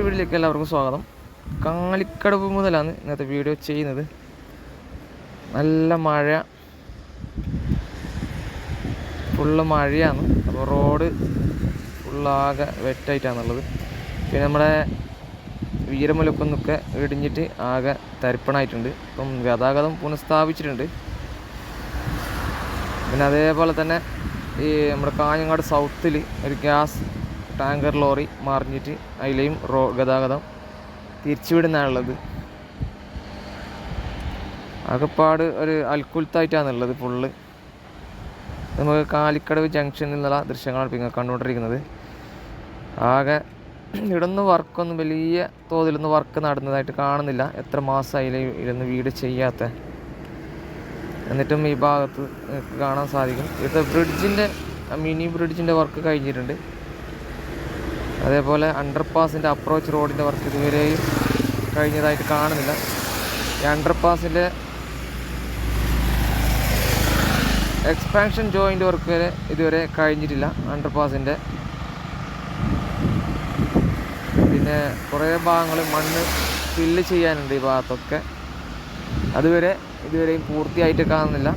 പുതിയൊരു വീഡിയോയിലേക്ക് എല്ലാവർക്കും സ്വാഗതം. കാലിക്കടവ് മുതലാണ് ഇന്നത്തെ വീഡിയോ ചെയ്യുന്നത്. നല്ല മഴ. ഫുള്ള് മഴയാണ്. അപ്പോൾ റോഡ് ഫുള്ളാകെ വെറ്റായിട്ടാണുള്ളത് പിന്നെ നമ്മുടെ വീരമുലക്കൊന്നൊക്കെ ഇടിഞ്ഞിട്ട് ആകെ തരിപ്പണായിട്ടുണ്ട്. ഇപ്പം ഗതാഗതം പുനഃസ്ഥാപിച്ചിട്ടുണ്ട്. പിന്നെ അതേപോലെ തന്നെ ഈ നമ്മുടെ കാഞ്ഞങ്ങാട് സൗത്തിൽ ഒരു ഗ്യാസ് ടാങ്കർ ലോറി മറിഞ്ഞിട്ട് അതിലെയും റോ ഗതാഗതം തിരിച്ചുവിടുന്നതാണുള്ളത്. ആകെപ്പാട് ഒരു അൽക്കുൽത്തായിട്ടാണുള്ളത് ഫുള്ള് നമുക്ക് കാലിക്കടവ് ജംഗ്ഷനിൽ നിന്നുള്ള ദൃശ്യങ്ങളാണ് പിന്നെ കണ്ടുകൊണ്ടിരിക്കുന്നത്. ആകെ ഇവിടെ വർക്കൊന്നും വലിയ തോതിലൊന്നും വർക്ക് നടന്നതായിട്ട് കാണുന്നില്ല. എത്ര മാസമായില്ലേ ഇരുന്ന് വീട് ചെയ്യാത്ത. എന്നിട്ടും ഈ ഭാഗത്ത് കാണാൻ സാധിക്കും. ഇവിടുത്തെ ബ്രിഡ്ജിന്റെ മിനി ബ്രിഡ്ജിന്റെ വർക്ക് കഴിഞ്ഞിട്ടുണ്ട്. അതേപോലെ അണ്ടർപാസിന്റെ അപ്രോച്ച് റോഡിന്റെ വർക്ക് ഇതുവരെയും കഴിഞ്ഞതായിട്ട് കാണുന്നില്ല. ഈ അണ്ടർപാസിന്റെ എക്സ്പാൻഷൻ ജോയിന്റ് വർക്ക് വരെ ഇതുവരെ കഴിഞ്ഞിട്ടില്ല അണ്ടർപാസിന്റെ പിന്നെ കുറേ ഭാഗങ്ങൾ മണ്ണ് ഫില്ല് ചെയ്യാനുണ്ട് ഈ ഭാഗത്തൊക്കെ. അതുവരെ ഇതുവരെയും പൂർത്തിയായിട്ട് കാണുന്നില്ല.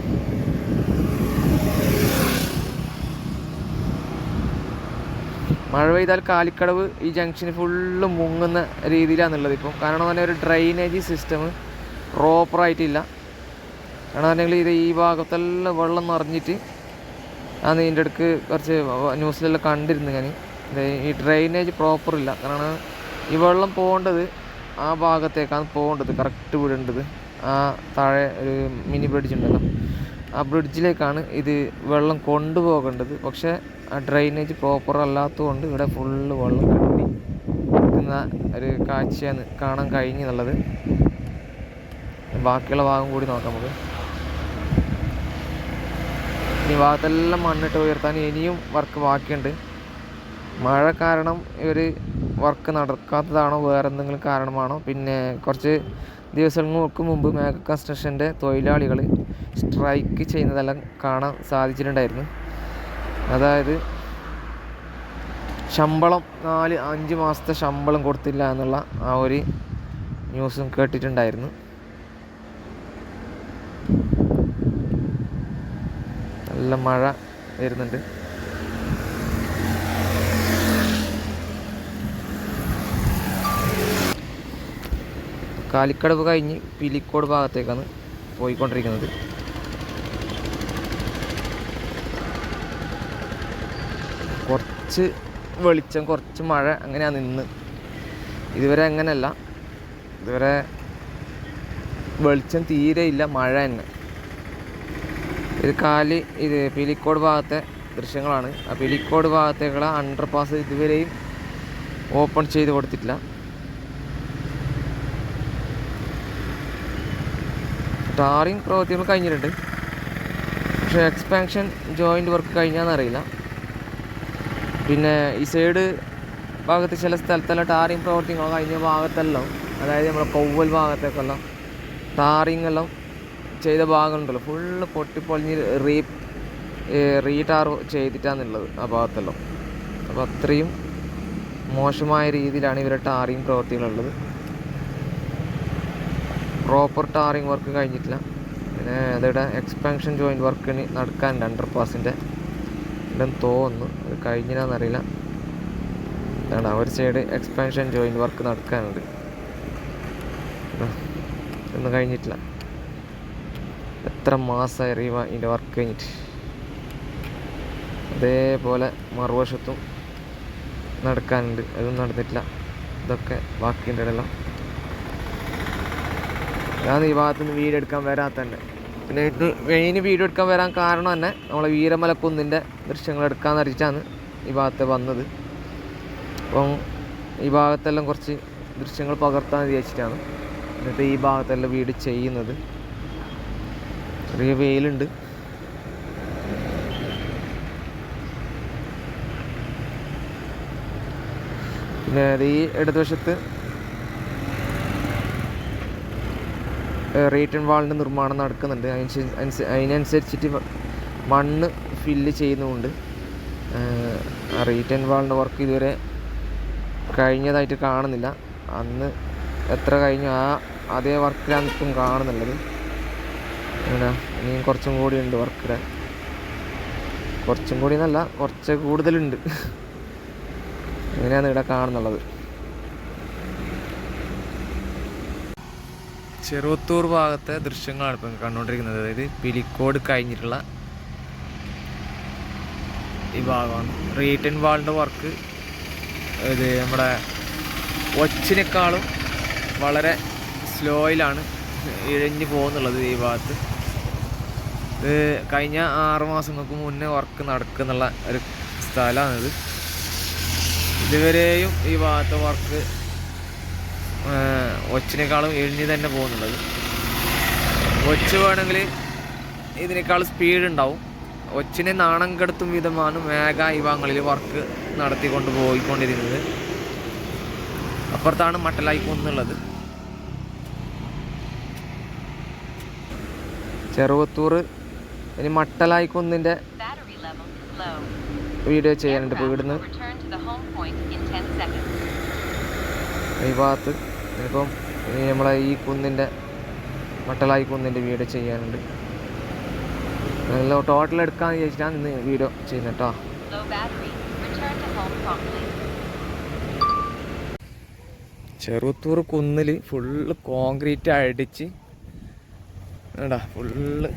മഴ പെയ്താൽ കാലിക്കടവ് ഈ ജംഗ്ഷന് ഫുള്ള് മുങ്ങുന്ന രീതിയിലാണുള്ളത് ഇപ്പം. കാരണം തന്നെ ഒരു ഡ്രൈനേജ് സിസ്റ്റം പ്രോപ്പറായിട്ടില്ല കാരണം തന്നെ ഇത് ഈ ഭാഗത്തെല്ലാം വെള്ളം നിറഞ്ഞിട്ട് ആ ഇതിന്റെ അടുക്ക് കുറച്ച് ന്യൂസിലെല്ലാം കണ്ടിരുന്നു ഞാൻ. ഈ ഡ്രെയിനേജ് പ്രോപ്പർ ഇല്ല. കാരണം ഈ വെള്ളം പോകേണ്ടത് ആ ഭാഗത്തേക്കാണ് പോകേണ്ടത് കറക്റ്റ് വിടേണ്ടത്. ആ താഴെ ഒരു മിനി ബ്രിഡ്ജ് ഉണ്ടല്ലോ. ആ ബ്രിഡ്ജിലേക്കാണ് ഇത് വെള്ളം കൊണ്ടുപോകേണ്ടത്. പക്ഷേ ആ ഡ്രൈനേജ് പ്രോപ്പർ അല്ലാത്തതുകൊണ്ട് ഇവിടെ ഫുള്ള് വെള്ളം കെട്ടി നിൽക്കുന്ന ഒരു കാഴ്ചയാണ് കാണാൻ കഴിഞ്ഞെന്നുള്ളത്. ബാക്കിയുള്ള ഭാഗം കൂടി നോക്കാം നമുക്ക്. ഈ ഭാഗത്തെല്ലാം മണ്ണിട്ട് ഉയർത്താൻ ഇനിയും വർക്ക് ബാക്കിയുണ്ട്. മഴ കാരണം ഇവർ വർക്ക് നടക്കാത്തതാണോ വേറെ എന്തെങ്കിലും കാരണമാണോ? പിന്നെ കുറച്ച് ദിവസങ്ങൾക്ക് മുമ്പ് മേഘ കൺസ്ട്രക്ഷന്റെ തൊഴിലാളികൾ സ്ട്രൈക്ക് ചെയ്യുന്നതെല്ലാം കാണാൻ സാധിച്ചിട്ടുണ്ടായിരുന്നു. അതായത് ശമ്പളം നാല് അഞ്ച് മാസത്തെ ശമ്പളം കൊടുത്തില്ല എന്നുള്ള ആ ഒരു ന്യൂസും കേട്ടിട്ടുണ്ടായിരുന്നു. നല്ല മഴ വരുന്നുണ്ട്. കാലിക്കടവ് കഴിഞ്ഞ് പിലിക്കോട് ഭാഗത്തേക്കാണ് പോയിക്കൊണ്ടിരിക്കുന്നത്. കുറച്ച് വെളിച്ചം കുറച്ച് മഴ അങ്ങനെയാണ് നിന്ന്. ഇതുവരെ അങ്ങനെയല്ല. ഇതുവരെ വെളിച്ചം തീരെ ഇല്ല മഴ തന്നെ. ഇത് കാലി ഇത് പിലിക്കോട് ഭാഗത്തെ ദൃശ്യങ്ങളാണ്. ആ പിലിക്കോട് ഭാഗത്തേക്കുള്ള അണ്ടർ പാസ് ഇതുവരെയും ഓപ്പൺ ചെയ്ത് കൊടുത്തിട്ടില്ല. ടാറിങ് പ്രവൃത്തികൾ കഴിഞ്ഞിട്ടുണ്ട്. പക്ഷേ എക്സ്പാൻഷൻ ജോയിന്റ് വർക്ക് കഴിഞ്ഞാന്നറിയില്ല. പിന്നെ ഈ സൈഡ് ഭാഗത്ത് ചില സ്ഥലത്തെല്ലാം ടാറിങ് പ്രവർത്തികളോ കഴിഞ്ഞ ഭാഗത്തെല്ലാം അതായത് നമ്മുടെ കൊവ്വൽ ഭാഗത്തേക്കെല്ലാം ടാറിങ് എല്ലാം ചെയ്ത ഭാഗമുണ്ടല്ലോ ഫുള്ള് പൊട്ടിപ്പൊളിഞ്ഞ് റീ റീടാർ ചെയ്തിട്ടാണുള്ളത് ആ ഭാഗത്തെല്ലാം. അപ്പോൾ അത്രയും മോശമായ രീതിയിലാണ് ഇവരുടെ ടാറിങ് പ്രവർത്തികളുള്ളത്. പ്രോപ്പർ ടാറിങ് വർക്ക് കഴിഞ്ഞിട്ടില്ല. പിന്നെ അതിവിടെ എക്സ്പാൻഷൻ ജോയിന്റ് വർക്കിന് നടക്കാനുണ്ട് അണ്ടർ പാസിന്റെ ഉണ്ടെന്ന് തോന്നുന്നു. അത് കഴിഞ്ഞില്ലാന്നറിയില്ല അതാണ് ഒരു സൈഡ് എക്സ്പാൻഷൻ ജോയിന്റ് വർക്ക് നടക്കാനുണ്ട്. ഒന്നും കഴിഞ്ഞിട്ടില്ല. എത്ര മാസമായി അറിയുക ഇതിന്റെ വർക്ക് കഴിഞ്ഞിട്ട്? അതേപോലെ മറുവശത്തും നടക്കാനുണ്ട്. അതും നടന്നിട്ടില്ല. ഇതൊക്കെ ബാക്കിയുണ്ട് ഇടയെല്ലാം ഞാൻ ഈ ഭാഗത്തുനിന്ന് വീഡിയോ എടുക്കാൻ വരാത്തന്നെ. പിന്നെ ഇത് മെയിൻ വീഡിയോ എടുക്കാൻ വരാൻ കാരണം തന്നെ നമ്മളെ വീരമലക്കുന്നിന്റെ ദൃശ്യങ്ങൾ എടുക്കാന്ന് അറിയിച്ചാണ് ഈ ഭാഗത്ത് വന്നത്. അപ്പം ഈ ഭാഗത്തെല്ലാം കുറച്ച് ദൃശ്യങ്ങൾ പകർത്താൻ വിചാരിച്ചിട്ടാണ് എന്നിട്ട് ഈ ഭാഗത്തെല്ലാം വീട് ചെയ്യുന്നത്. ചെറിയ വെയിലുണ്ട്. പിന്നെ ഈ ഇടതുവശത്ത് റേറ്റൻ വാളിന്റെ നിർമ്മാണം നടക്കുന്നുണ്ട്. അതിനനുസരിച്ചിട്ട് മണ്ണ് ഫില്ല് ചെയ്യുന്നുമുണ്ട് റേറ്റൻ വാളിന്റെ വർക്ക് ഇതുവരെ കഴിഞ്ഞതായിട്ട് കാണുന്നില്ല. അന്ന് എത്ര കഴിഞ്ഞു? ആ അതേ വർക്കിലാണ് ഇപ്പം കാണുന്നുള്ളത്. അങ്ങനെ ഇനിയും കുറച്ചും കൂടി ഉണ്ട് വർക്കിടെ കുറച്ചും കൂടി എന്നല്ല കുറച്ച് കൂടുതലുണ്ട്. ഇങ്ങനെയാണ് ഇവിടെ കാണുന്നുള്ളത്. ചെറുവത്തൂർ ഭാഗത്തെ ദൃശ്യങ്ങളാണ് ഇപ്പം കണ്ടുകൊണ്ടിരിക്കുന്നത്. അതായത് പിലിക്കോട് കഴിഞ്ഞിട്ടുള്ള ഈ ഭാഗമാണ്. റീറ്റൻ വാളിന്റെ വർക്ക് ഇത് നമ്മുടെ ഒച്ചിനേക്കാളും വളരെ സ്ലോയിലാണ് ഇഴഞ്ഞു പോകുന്നുള്ളത് ഈ ഭാഗത്ത്. ഇത് കഴിഞ്ഞ ആറ് മാസങ്ങൾക്ക് മുന്നേ വർക്ക് നടക്കുന്നുള്ള ഒരു സ്ഥലമാണിത്. ഇതുവരെയും ഈ ഭാഗത്തെ വർക്ക് ഒച്ചിനേക്കാളും എഴുതി തന്നെ പോകുന്നുള്ളത് ഒച്ച് വേണമെങ്കിൽ ഇതിനേക്കാൾ സ്പീഡ് ഉണ്ടാവും ഒച്ചിനെ നാണം കെടുത്തും വിധമാണ് മേഘ ഇവാങ്ങളിൽ വർക്ക് നടത്തിക്കൊണ്ട് പോയിക്കൊണ്ടിരുന്നത് അപ്പുറത്താണ് മട്ടലായി കുന്നുള്ളത് ചെറുവത്തൂർ ഇനി മട്ടലായി കുന്നിന്റെ Battery level is low. Video ചെയ്യാനുണ്ട് ഇപ്പോൾ ഇവിടുന്ന് will return to the home point in 10 seconds. ഈ ഭാഗത്ത് ഇനിയിപ്പം ഇനി നമ്മളെ ഈ കുന്നിന്റെ മട്ടലായി കുന്നിന്റെ വീഡിയോ ചെയ്യാനുണ്ട്. നല്ല ടോട്ടൽ എടുക്കാമെന്ന് വിചാരിച്ചിട്ടാണ് ഇന്ന് വീഡിയോ ചെയ്യുന്നത് കേട്ടോ. ചെറുത്തൂർ കുന്നിൽ ഫുള്ള് കോൺക്രീറ്റ് അടിച്ച് എടാ ഫുള്ള്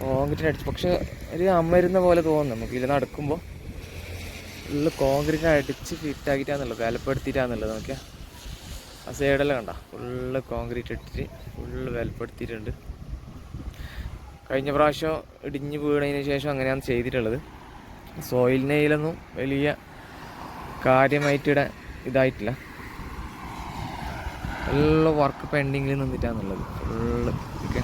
കോൺക്രീറ്റ് അടിച്ച്. പക്ഷെ ഒരു അമരുന്ന പോലെ തോന്നുന്നു. നമുക്ക് ഇതിൽ നടക്കുമ്പോൾ ഫുള്ള് കോൺക്രീറ്റ് അടിച്ച് ഫിറ്റാക്കിയിട്ടാന്നുള്ളത് വിലപ്പെടുത്തിയിട്ടാന്നുള്ളത് നോക്കിയാൽ ആ സൈഡെല്ലാം കണ്ട? ഫുള്ള് കോൺക്രീറ്റ് ഇട്ടിട്ട് ഫുള്ള് വിലപ്പെടുത്തിയിട്ടുണ്ട്. കഴിഞ്ഞ പ്രാവശ്യം ഇടിഞ്ഞ് വീണതിന് ശേഷം അങ്ങനെയാണ് ചെയ്തിട്ടുള്ളത്. സോയിൽ നെയിലൊന്നും വലിയ കാര്യമായിട്ട് ഇവിടെ ഇതായിട്ടില്ല. ഫുള്ള് വർക്ക് പെൻഡിങ്ങിൽ നിന്നിട്ടാന്നുള്ളത് ഫുള്ള്. ഓക്കെ.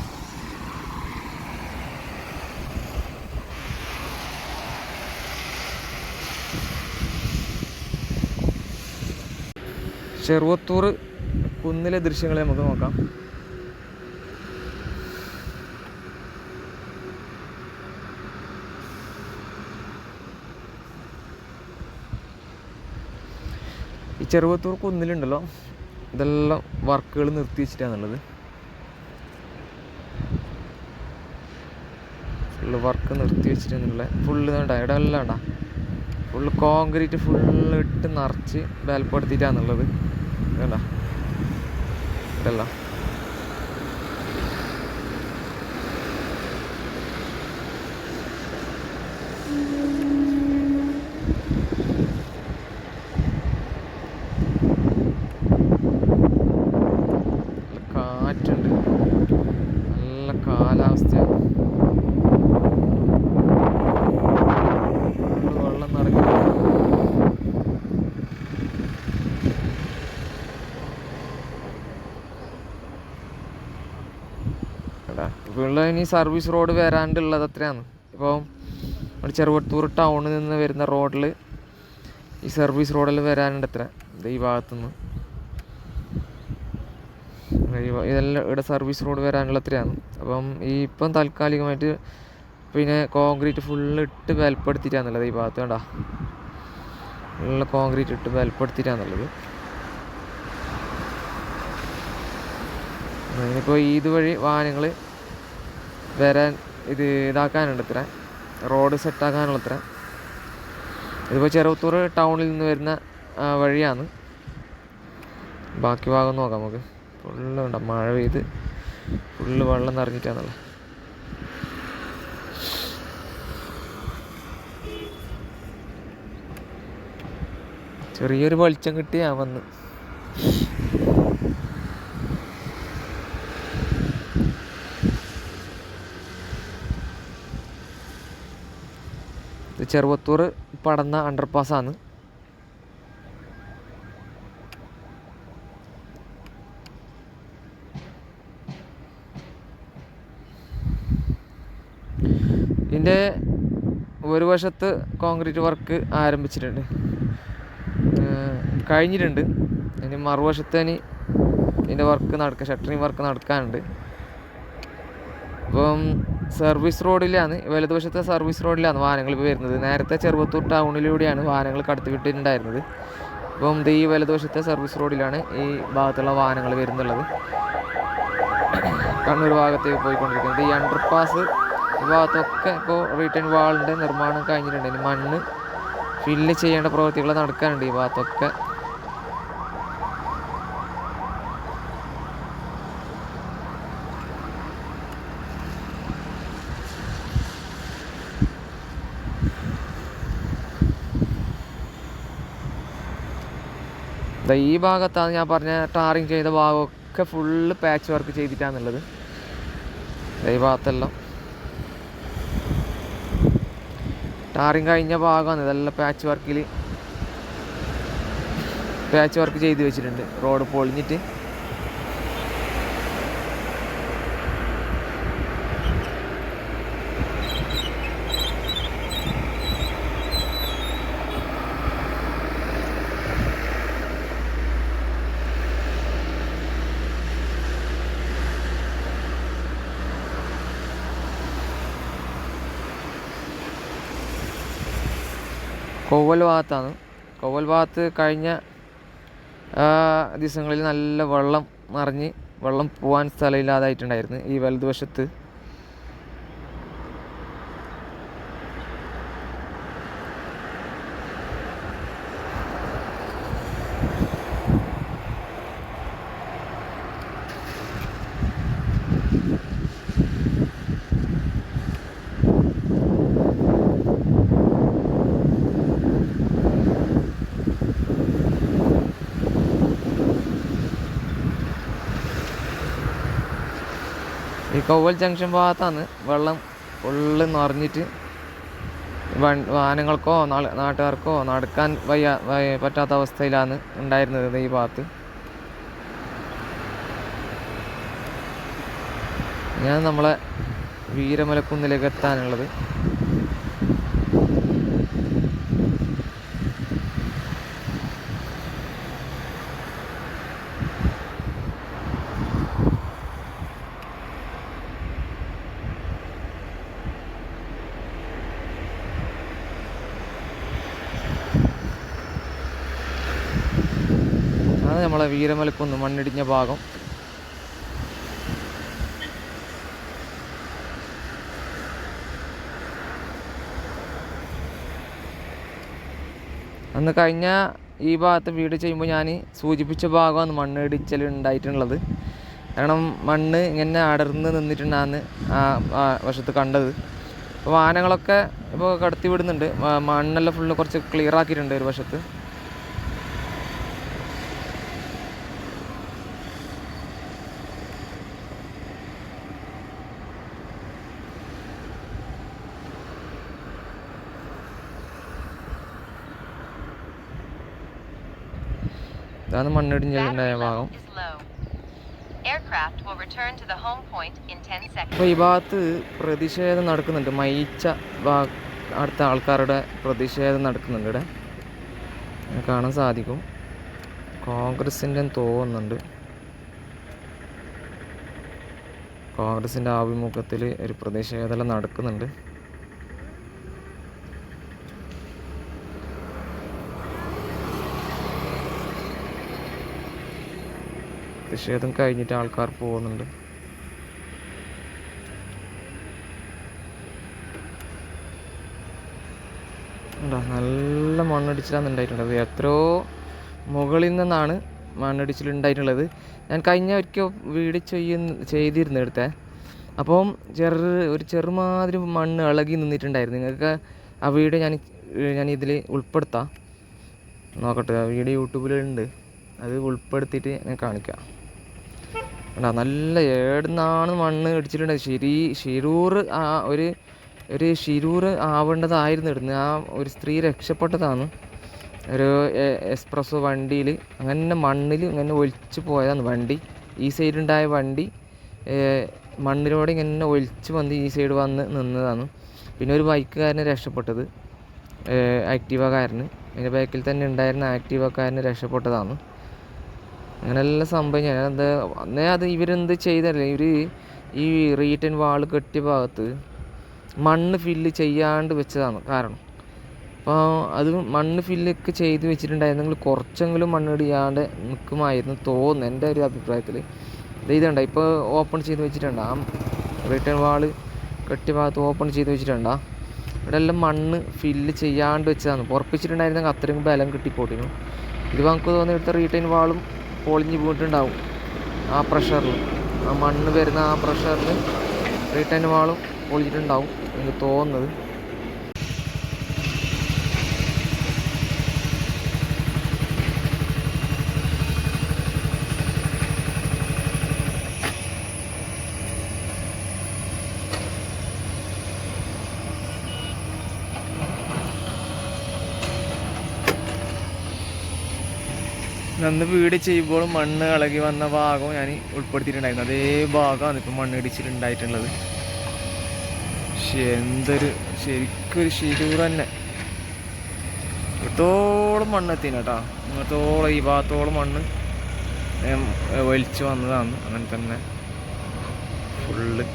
ചെറുവത്തൂർ കുന്നിലെ ദൃശ്യങ്ങളെ നമുക്ക് നോക്കാം. ഈ ചെറുവത്തൂർ കുന്നിലുണ്ടല്ലോ. ഇതെല്ലാം വർക്കുകൾ നിർത്തി വെച്ചിട്ടാണുള്ളത് ഫുള്ള് വർക്ക് നിർത്തി വെച്ചിട്ടാണുള്ളത് ഫുള്ള് വേണ്ട എല്ലാം വേണ്ട ഫുള്ള് കോൺക്രീറ്റ് ഫുള്ള് ഇട്ട് നിറച്ച് ബലപ്പെടുത്തിയിട്ടാണുള്ളത്. വേണ്ട നല്ല കാറ്റുണ്ട് നല്ല കാലാവസ്ഥയാണ് ഫുള്ള് വെള്ളം നിറഞ്ഞു എടാ ഇനി സർവീസ് റോഡ് വരാണ്ടുള്ളത് അത്രയാണ്. ഇപ്പോൾ നമ്മുടെ ചെറുവത്തൂർ ടൗണിൽ നിന്ന് വരുന്ന റോഡിൽ ഈ സർവീസ് റോഡിൽ വരാനുണ്ട് അത്ര. ഈ ഭാഗത്തുനിന്ന്. നിന്ന് ഇതെല്ലാം ഇവിടെ സർവീസ് റോഡ് വരാനുള്ള അത്രയാണ്. അപ്പം ഈ ഇപ്പം താൽക്കാലികമായിട്ട് പിന്നെ കോൺക്രീറ്റ് ഫുള്ള് ഇട്ട് ബലപ്പെടുത്തിയിട്ടാന്നുള്ളത് ഈ ഭാഗത്ത് കണ്ടാ. ഫുള്ള് കോൺക്രീറ്റ് ഇട്ട് ബലപ്പെടുത്തിയിട്ടാന്നുള്ളത് അതിനിപ്പോൾ ഇതുവഴി വാഹനങ്ങൾ വരാൻ ഇത് ഇതാക്കാനുണ്ട് ഇത്ര റോഡ് സെറ്റാക്കാനുള്ള ഇത്ര ഇതിപ്പോൾ ചെറുത്തൂർ ടൗണിൽ നിന്ന് വരുന്ന വഴിയാണ്. ബാക്കി ഭാഗം നോക്കാം നമുക്ക്. ഫുള്ള് ഉണ്ട് മഴ പെയ്ത് ഫുള്ള് വെള്ളം നിറഞ്ഞിട്ടാണല്ലോ. ചെറിയൊരു വെളിച്ചം കിട്ടിയാ വന്ന്. ചെറുവത്തൂർ പടന്ന അണ്ടർപാസ്സാണ് ഇതിന്റെ ഒരു വശത്ത് കോൺക്രീറ്റ് വർക്ക് ആരംഭിച്ചിട്ടുണ്ട്. കഴിഞ്ഞിട്ടുണ്ട്. ഇനി മറുവശത്ത് ഇനി ഇതിന്റെ വർക്ക് നടക്കുക ഷട്ടറിങ് വർക്ക് നടക്കാനുണ്ട്. അപ്പം സർവീസ് റോഡിലാണ് വലതുവശത്തെ സർവീസ് റോഡിലാണ് വാഹനങ്ങൾ ഇപ്പോൾ വരുന്നത്. നേരത്തെ ചെറുവത്തൂർ ടൗണിലൂടെയാണ് വാഹനങ്ങൾ കടത്തിവിട്ടിട്ടുണ്ടായിരുന്നത്. ഇപ്പം ദേ ഈ വലതുവശത്തെ സർവീസ് റോഡിലാണ് ഈ ഭാഗത്തുള്ള വാഹനങ്ങൾ വരുന്നുള്ളത്. കണ്ണൂർ ഭാഗത്തേക്ക് പോയിക്കൊണ്ടിരിക്കുന്നത്. ഈ അണ്ടർപാസ് ഭാഗത്തൊക്കെ ഇപ്പോൾ റിട്ടേൺ വാളിന്റെ നിർമ്മാണം കഴിഞ്ഞിട്ടുണ്ട്. ഇനി മണ്ണ് ഫില്ല് ചെയ്യേണ്ട പ്രവൃത്തികൾ നടക്കാനുണ്ട് ഈ ഭാഗത്തൊക്കെ. ദാ ഈ ഭാഗത്താണ് ഞാൻ പറഞ്ഞ ടാറിങ് ചെയ്ത ഭാഗമൊക്കെ ഫുള്ള് പാച്ച് വർക്ക് ചെയ്തിട്ടാണുള്ളത്. ഈ ഭാഗത്തെല്ലാം. ടാറിങ് കഴിഞ്ഞ ഭാഗമാണ് ഇതെല്ലാം പാച്ച് വർക്കിൽ പാച്ച് വർക്ക് ചെയ്ത് വെച്ചിട്ടുണ്ട്. റോഡ് പൊളിഞ്ഞിട്ട്. കൊവ്വൽ ഭാഗത്താണ്. കോവൽ ഭാഗത്ത് കഴിഞ്ഞ ദിവസങ്ങളിൽ നല്ല വെള്ളം നിറഞ്ഞ് വെള്ളം പോകാൻ സ്ഥലമില്ലാതായിട്ടുണ്ടായിരുന്നു ഈ വലതുവശത്ത്. കൊവ്വൽ ജംഗ്ഷൻ ഭാഗത്താണ് വെള്ളം ഫുള്ള് നിറഞ്ഞിട്ട് വാഹനങ്ങൾക്കോ നാട്ടുകാർക്കോ നടക്കാൻ വയ്യ- പറ്റാത്ത അവസ്ഥയിലാണ് ഉണ്ടായിരുന്നത് ഈ ഭാഗത്ത്. ഞാൻ നമ്മളെ വീരമലക്കുന്നിലേക്ക് എത്താനുള്ളത്. നമ്മളെ മണ്ണിടിഞ്ഞ ഭാഗം. അന്ന് കഴിഞ്ഞ ഈ ഭാഗത്ത് വീട് ചെയ്യുമ്പോൾ ഞാൻ സൂചിപ്പിച്ച ഭാഗമാണ് മണ്ണിടിച്ചൽ ഉണ്ടായിട്ടുള്ളത്. കാരണം മണ്ണ് ഇങ്ങനെ അടർന്ന് നിന്നിട്ടുണ്ടാന്ന് ആ വശത്ത് കണ്ടത്. ഇപ്പോൾ വാഹനങ്ങളൊക്കെ ഇപ്പോൾ കടത്തി വിടുന്നുണ്ട് മണ്ണെല്ലാം ഫുള്ള് കുറച്ച് ക്ലിയർ ആക്കിയിട്ടുണ്ട് ഒരു വശത്ത്. In 10 ഭാഗം അപ്പോൾ ഈ ഭാഗത്ത് പ്രതിഷേധം നടക്കുന്നുണ്ട്. മയിച്ച അടുത്ത ആൾക്കാരുടെ പ്രതിഷേധം നടക്കുന്നുണ്ട് ഇവിടെ. കാണാൻ സാധിക്കും. കോൺഗ്രസിന്റെ തോന്നുന്നുണ്ട്. കോൺഗ്രസിന്റെ ആഭിമുഖ്യത്തിൽ ഒരു പ്രതിഷേധം നടക്കുന്നുണ്ട്. പ്രതിഷേധം കഴിഞ്ഞിട്ട് ആൾക്കാർ പോകുന്നുണ്ട്. നല്ല മണ്ണിടിച്ചിലാണ് ഉണ്ടായിട്ടുള്ളത് എത്രയോ മുകളിൽ നിന്നാണ് മണ്ണിടിച്ചിൽ ഉണ്ടായിട്ടുള്ളത് ഞാൻ കഴിഞ്ഞ ഒരിക്കൽ വീട് ചെയ്യുന്ന ചെയ്തിരുന്നു എടുത്തേ അപ്പം ചെറു ഒരു ചെറുമാതിരി മണ്ണ് ഇളകി നിന്നിട്ടുണ്ടായിരുന്നു. നിങ്ങൾക്ക് ആ വീഡിയോ ഞാൻ ഞാൻ ഇതിൽ ഉൾപ്പെടുത്താം. നോക്കട്ടെ ആ വീഡിയോ യൂട്യൂബിലുണ്ട്. അത് ഉൾപ്പെടുത്തിയിട്ട് ഞാൻ കാണിക്കാം. കണ്ടോ നല്ല ഏടുന്നാണ് മണ്ണ് ഇടിച്ചിട്ടുണ്ട്. ശരി ശിരൂർ ആ ഒരു ഒരു ശിരൂർ ആവേണ്ടതായിരുന്നു ഇടുന്നത് ആ ഒരു സ്ത്രീ രക്ഷപ്പെട്ടതാണ്. ഒരു എക്സ്പ്രസ് വണ്ടിയിൽ അങ്ങനെ മണ്ണിൽ ഇങ്ങനെ ഒലിച്ച് പോയതാണ് വണ്ടി. ഈ സൈഡുണ്ടായ വണ്ടി മണ്ണിലൂടെ ഇങ്ങനെ ഒലിച്ച് വന്ന് ഈ സൈഡ് വന്ന് നിന്നതാണ്. പിന്നെ ഒരു ബൈക്കുകാരനെ രക്ഷപ്പെട്ടത് ആക്റ്റീവക്കാരന് അതിന്റെ ബാക്കിൽ തന്നെ ഉണ്ടായിരുന്ന ആക്റ്റീവക്കാരന് രക്ഷപ്പെട്ടതാണ്. അങ്ങനെല്ലാം സംഭവം ഞാൻ എന്താ അന്നേ അത് ഇവരെന്ത് ചെയ്തല്ലേ ഇവർ ഈ റീറ്റൻ വാൾ കെട്ടിയ ഭാഗത്ത് മണ്ണ് ഫില്ല് ചെയ്യാണ്ട് വെച്ചതാണ് കാരണം. അപ്പോൾ അത് മണ്ണ് ഫില്ലൊക്കെ ചെയ്ത് വെച്ചിട്ടുണ്ടായിരുന്നെങ്കിൽ കുറച്ചെങ്കിലും മണ്ണ് ഇടിയാണ്ട് നിൽക്കുമായിരുന്നു തോന്നുന്നു എന്റെ ഒരു അഭിപ്രായത്തിൽ ഇത് ഇതുണ്ട? ഇപ്പോൾ ഓപ്പൺ ചെയ്ത് വെച്ചിട്ടുണ്ട്? ആ റിട്ടേൺ വാൾ കെട്ടിയ ഭാഗത്ത് ഓപ്പൺ ചെയ്ത് വെച്ചിട്ടുണ്ടാ? ഇവിടെ എല്ലാം മണ്ണ് ഫില്ല് ചെയ്യാണ്ട് വെച്ചതാണ്. ഉറപ്പിച്ചിട്ടുണ്ടായിരുന്നെങ്കിൽ അത്രയും ബലം കിട്ടിപ്പോട്ടിരുന്നു ഇത് നമുക്ക് തോന്നുന്നു ഇവിടുത്തെ റീറ്റൈൻ വാളും പൊളിഞ്ഞ് പോയിട്ടുണ്ടാവും ആ പ്രഷറിൽ ആ മണ്ണ് വരുന്ന ആ പ്രഷറിൽ റീറ്റൈൻ വാളും പൊളിച്ചിട്ടുണ്ടാവും എനിക്ക് തോന്നുന്നത്. അന്ന് വീട് ചെയ്യുമ്പോൾ മണ്ണ് ഇളകി വന്ന ഭാഗം ഞാൻ ഉൾപ്പെടുത്തിയിട്ടുണ്ടായിരുന്നു. അതേ ഭാഗമാണ് ഇപ്പം മണ്ണ് ഇടിച്ചിട്ടുണ്ടായിട്ടുള്ളത്. പക്ഷെ എന്തൊരു ശരിക്കൊരു ശിരൂർ തന്നെ. ഇത്രത്തോളം മണ്ണ് എത്തിന് കേട്ടോ. ഇങ്ങനത്തോളം ഈ ഭാഗത്തോളം മണ്ണ് വലിച്ചു വന്നതാണ്. അങ്ങനെ തന്നെ ഫുള്ള്.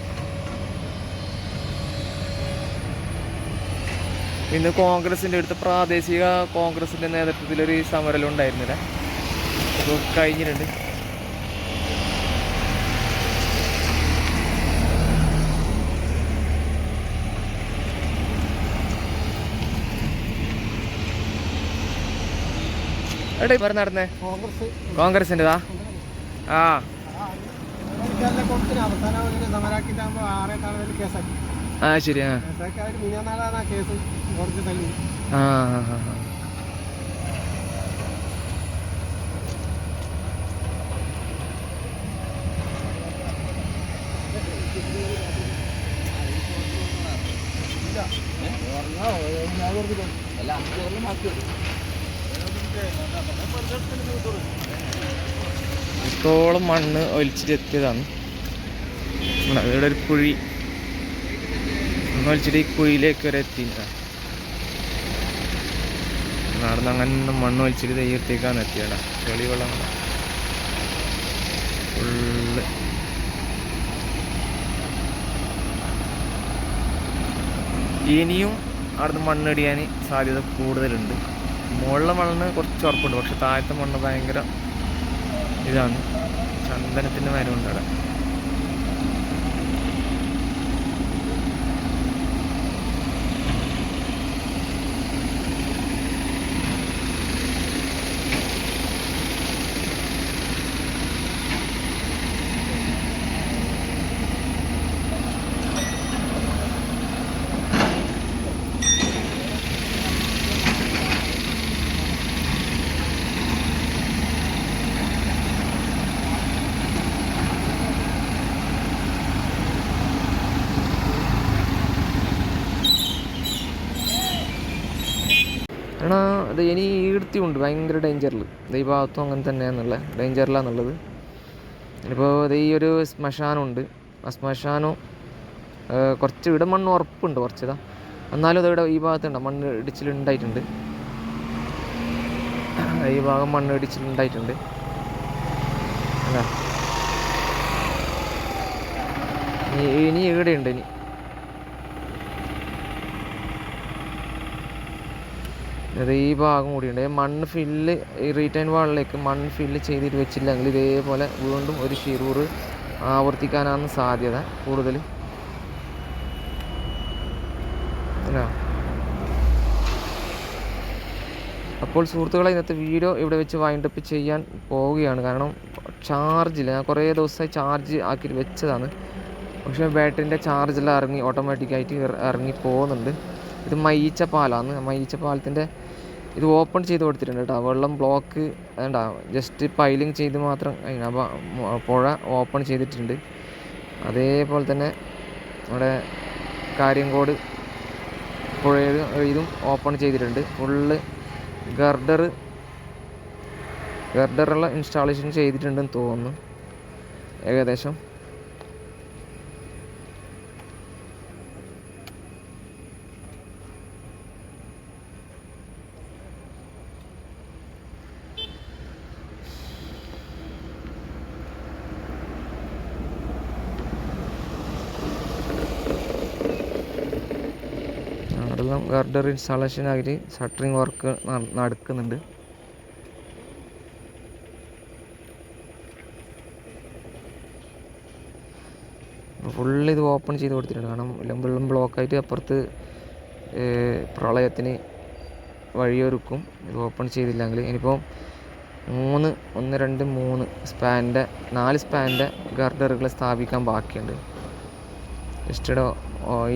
ഇന്ന് കോൺഗ്രസിന്റെ അടുത്ത് പ്രാദേശിക കോൺഗ്രസിന്റെ നേതൃത്വത്തിലൊരു സമരം ഉണ്ടായിരുന്നില്ല അപ്പോൾ കഴിഞ്ഞിട്ടുണ്ട്. എവിടെ ഇവർ നടന്നേ. കോൺഗ്രസ് കോൺഗ്രസിന്റെതാ? ആ. ആ ശരി ആ ആ. ആ. ഇത്തോളം മണ്ണ് ഒലിച്ചിട്ട് എത്തിയതാണ് ഇവിടെ ഒരു കുഴി. ഒലിച്ചിട്ട് ഈ കുഴിയിലേക്ക് വരെ എത്തിയിട്ടാണ് നടന്ന് അങ്ങനെ മണ്ണ് ഒലിച്ചിട്ട് തെയ്യത്തേക്കാണ് എത്തിയടാ ചെളിവെള്ളം ഫുള്ള്. ഇനിയും അവിടുന്ന് മണ്ണിടിയാൻ സാധ്യത കൂടുതലുണ്ട്. മുകളിലെ മണ്ണ് കുറച്ച് ഉറപ്പുണ്ട്. പക്ഷെ താഴത്തെ മണ്ണ് ഭയങ്കര ഇതാണ്. ചന്ദനത്തിന്റെ മരമുണ്ട് അവിടെ കാരണം അത് ഇനി ഈർത്തി ഉണ്ട് ഭയങ്കര ഡേഞ്ചറിൽ ഈ ഭാഗത്തും അങ്ങനെ തന്നെയാണെന്നുള്ള ഡേഞ്ചറിലാന്നുള്ളത് ഇപ്പോൾ ഈ ഒരു ശ്മശാനമുണ്ട് ആ ശ്മശാനം കുറച്ച് ഇവിടെ മണ്ണ് ഉറപ്പുണ്ട് കുറച്ചിതാ. എന്നാലും ഇവിടെ ഈ ഭാഗത്തുണ്ട് മണ്ണ് ഇടിച്ചിലുണ്ടായിട്ടുണ്ട്. ഈ ഭാഗം മണ്ണ് ഇടിച്ചിലുണ്ടായിട്ടുണ്ട്. അല്ല ഇനി ഇവിടെയുണ്ട് ഇനി. അത് ഈ ഭാഗം കൂടിയുണ്ട്. മണ്ണ് ഫില്ല് ഈ റീറ്റൈൻ വാളിലേക്ക് മണ്ണ് ഫില്ല് ചെയ്തിട്ട് വെച്ചില്ലെങ്കിൽ ഇതേപോലെ വീണ്ടും ഒരു ഷിറൂർ ആവർത്തിക്കാനാണ് സാധ്യത കൂടുതൽ അപ്പോൾ സുഹൃത്തുക്കളെ ഇന്നത്തെ വീഡിയോ ഇവിടെ വെച്ച് വൈൻഡപ്പ് ചെയ്യാൻ പോവുകയാണ്. കാരണം ചാർജ് ഇല്ല. ഞാൻ കുറേ ദിവസമായി ചാർജ് ആക്കി വെച്ചതാണ്. പക്ഷേ ബാറ്ററിന്റെ ചാർജെല്ലാം ഇറങ്ങി ഓട്ടോമാറ്റിക്കായിട്ട് ഇറങ്ങി പോകുന്നുണ്ട്. ഇത് മയ്യിച്ച പാലാണ് മയ്യിച്ച പാലത്തിന്റെ ഇത് ഓപ്പൺ ചെയ്ത് കൊടുത്തിട്ടുണ്ട് കേട്ടോ വെള്ളം ബ്ലോക്ക് വേണ്ട. ജസ്റ്റ് പൈലിങ് ചെയ്ത് മാത്രം അപ്പോൾ പുഴ ഓപ്പൺ ചെയ്തിട്ടുണ്ട്. അതേപോലെ തന്നെ നമ്മുടെ കാര്യംകോട് പുഴയിൽ ഇതും ഓപ്പൺ ചെയ്തിട്ടുണ്ട്. ഫുള്ള് ഗർഡർ ഗർഡറുള്ള ഇൻസ്റ്റാളേഷൻ ചെയ്തിട്ടുണ്ടെന്ന് തോന്നുന്നു. ഏകദേശം കാരണം ഗർഡർ ഇൻസ്റ്റാളേഷനായിട്ട് ഷട്ടറിങ് വർക്ക് നടക്കുന്നുണ്ട്. ഫുള്ള് ഇത് ഓപ്പൺ ചെയ്ത് കൊടുത്തിട്ടുണ്ട്. കാരണം വെള്ളം ബ്ലോക്കായിട്ട് അപ്പുറത്ത് പ്രളയത്തിന് വഴിയൊരുക്കും. ഇത് ഓപ്പൺ ചെയ്തില്ലെങ്കിൽ ഇനിയിപ്പോൾ മൂന്ന് ഒന്ന് രണ്ട് മൂന്ന് സ്പാന്റെ നാല് സ്പാന്റെ ഗർഡറുകൾ സ്ഥാപിക്കാൻ ബാക്കിയുണ്ട്. ജസ്റ്റ്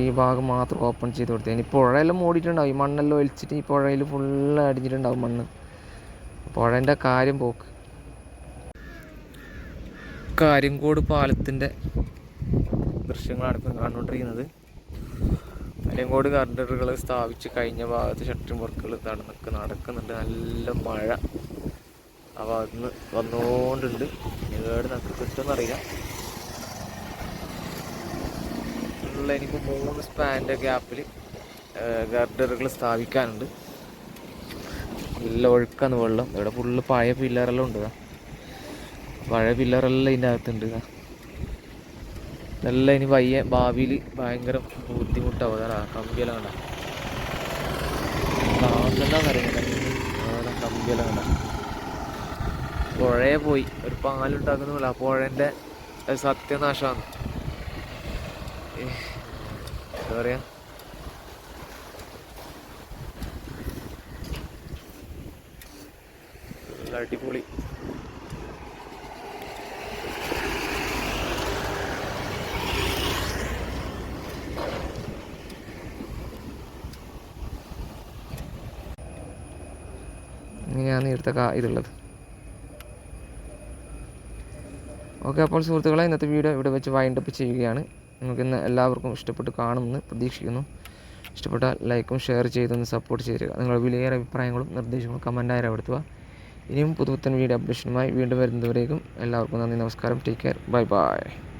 ഈ ഭാഗം മാത്രം ഓപ്പൺ ചെയ്ത് കൊടുത്തു. ഇനി പുഴയെല്ലാം മൂടിയിട്ടുണ്ടാവും. ഈ മണ്ണെല്ലാം ഒലിച്ചിട്ട് ഈ പുഴയിൽ ഫുള്ള് അടിഞ്ഞിട്ടുണ്ടാവും മണ്ണ്. പുഴേന്റെ കാര്യം പോക്ക്. കാര്യംകോട് പാലത്തിന്റെ ദൃശ്യങ്ങളാണ് ഇപ്പം കണ്ടുകൊണ്ടിരിക്കുന്നത് കാര്യംകോട് കറണ്ടറുകൾ സ്ഥാപിച്ച് കഴിഞ്ഞ ഭാഗത്ത് ഷട്ടറിംഗ് വർക്കുകൾ നടന്നൊക്കെ നടക്കുന്നുണ്ട്. നല്ല മഴ. ആ ഭാഗത്ത് നിന്ന് വന്നുകൊണ്ടുണ്ട് ഏട് നമുക്ക് കിട്ടുമെന്നറിയില്ല ഉള്ള എനിക്ക് മൂന്ന് സ്പാന്റെ ഗ്യാപ്പിൽ ഗർഡറുകൾ സ്ഥാപിക്കാനുണ്ട്. നല്ല ഒഴുക്കാണ് വെള്ളം. ഇവിടെ ഫുള്ള് പഴയ പില്ലറെല്ലാം ഉണ്ട്. പഴയ പില്ലറെല്ലാം ഇതിന്റെ അകത്തുണ്ട് നല്ല ഇനി വയ്യ ഭാവിയിൽ ഭയങ്കര ബുദ്ധിമുട്ടാവും. അതാ കമ്പിയെല്ലാം കണ്ട. കമ്പിയെല്ലാം കണ്ട. പുഴയെ പോയി. ഒരു പാലുണ്ടാക്കുന്നില്ല ആ പുഴേന്റെ സത്യനാശമാണ് എന്താ പറയാ? നല്ല അടിപൊളി. ഇങ്ങനെയാണ് ഇവിടുത്തെ ഇതുള്ളത്. ഓക്കെ അപ്പോൾ സുഹൃത്തുക്കളെ ഇന്നത്തെ വീഡിയോ ഇവിടെ വെച്ച് വൈൻഡപ്പ് ചെയ്യുകയാണ്. നിങ്ങൾക്ക് ഇന്ന് എല്ലാവർക്കും ഇഷ്ടപ്പെട്ട് കാണുമെന്ന് പ്രതീക്ഷിക്കുന്നു. ഇഷ്ടപ്പെട്ടാൽ ലൈക്കും ഷെയർ ചെയ്തൊന്ന് സപ്പോർട്ട് ചെയ്യുക നിങ്ങളുടെ വിലയേറെ അഭിപ്രായങ്ങളും നിർദ്ദേശങ്ങളും കമന്റായി രേഖപ്പെടുത്തുക. ഇനിയും പുതുപുത്തൻ വീഡിയോ അപ്ഡേഷനുമായി വീണ്ടും വരുന്നതുവരേക്കും എല്ലാവർക്കും നന്ദി നമസ്കാരം. Take care bye bye